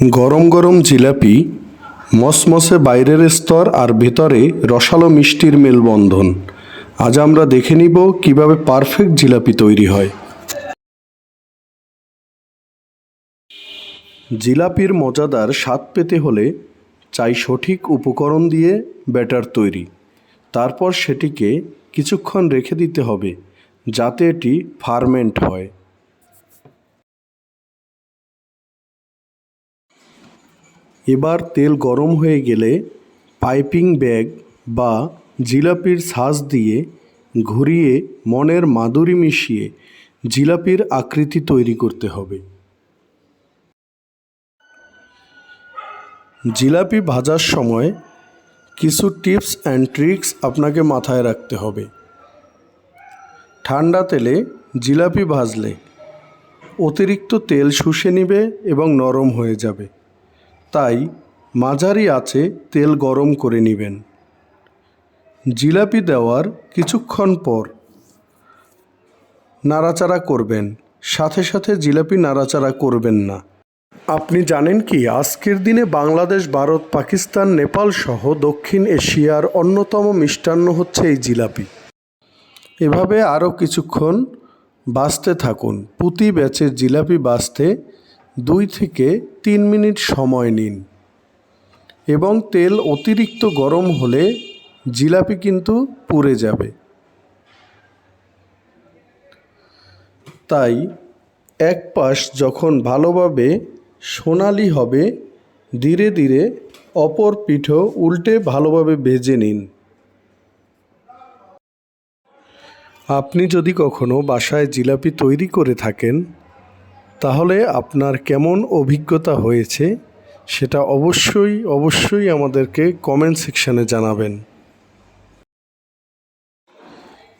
গরম গরম জিলাপি, মসমসে বাইরের স্তর আর ভেতরে রসালো মিষ্টির মেলবন্ধন। আজ আমরা দেখে নিব কীভাবে পারফেক্ট জিলাপি তৈরি হয়। জিলাপির মজাদার স্বাদ পেতে হলে চাই সঠিক উপকরণ দিয়ে ব্যাটার তৈরি। তারপর সেটিকে কিছুক্ষণ রেখে দিতে হবে, যাতে এটি ফার্মেন্ট হয়। এবার তেল গরম হয়ে গেলে পাইপিং ব্যাগ বা জিলাপির ছাঁচ দিয়ে ঘুরিয়ে মনের মাদুরি মিশিয়ে জিলাপির আকৃতি তৈরি করতে হবে। জিলাপি ভাজার সময় কিছু টিপস অ্যান্ড ট্রিক্স আপনাকে মাথায় রাখতে হবে। ঠান্ডা তেলে জিলাপি ভাজলে অতিরিক্ত তেল শুষে নিবে এবং নরম হয়ে যাবে। তাই মাঝারি আছে তেল গরম করে নেবেন। জিলাপি দেওয়ার কিছুক্ষণ পর নাড়াচাড়া করবেন। সাথে সাথে জিলাপি নাড়াচাড়া করবেন না। আপনি জানেন কি, আজকের দিনে বাংলাদেশ, ভারত, পাকিস্তান, নেপাল সহ দক্ষিণ এশিয়ার অন্যতম মিষ্টান্ন হচ্ছে এই জিলাপি। এভাবে আরও কিছুক্ষণ বাঁচতে থাকুন। পুঁতি ব্যাচের জিলাপি বাঁচতে দুই থেকে তিন মিনিট সময় নিন। এবং তেল অতিরিক্ত গরম হলে জিলাপি কিন্তু পুড়ে যাবে। তাই এক পাশ যখন ভালোভাবে সোনালি হবে, ধীরে ধীরে অপর পিঠও উল্টে ভালোভাবে ভেজে নিন। আপনি যদি কখনো বাসায় জিলাপি তৈরি করে থাকেন তাহলে আপনার কেমন অভিজ্ঞতা হয়েছে সেটা অবশ্যই অবশ্যই আমাদেরকে কমেন্ট সেকশানে জানাবেন।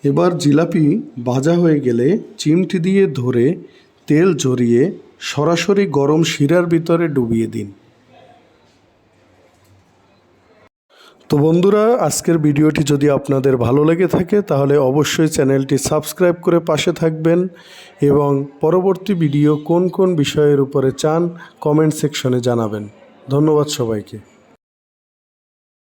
এবার জিলাপি ভাজা হয়ে গেলে চিমটি দিয়ে ধরে তেল ঝরিয়ে সরাসরি গরম শিরার ভিতরে ডুবিয়ে দিন। তো বন্ধুরা, আজকের ভিডিওটি যদি আপনাদের ভালো লেগে থাকে, তাহলে অবশ্যই চ্যানেলটি সাবস্ক্রাইব করে পাশে থাকবেন এবং পরবর্তী ভিডিও কোন কোন বিষয়ের উপরে চান কমেন্ট সেকশনে জানাবেন। ধন্যবাদ সবাইকে।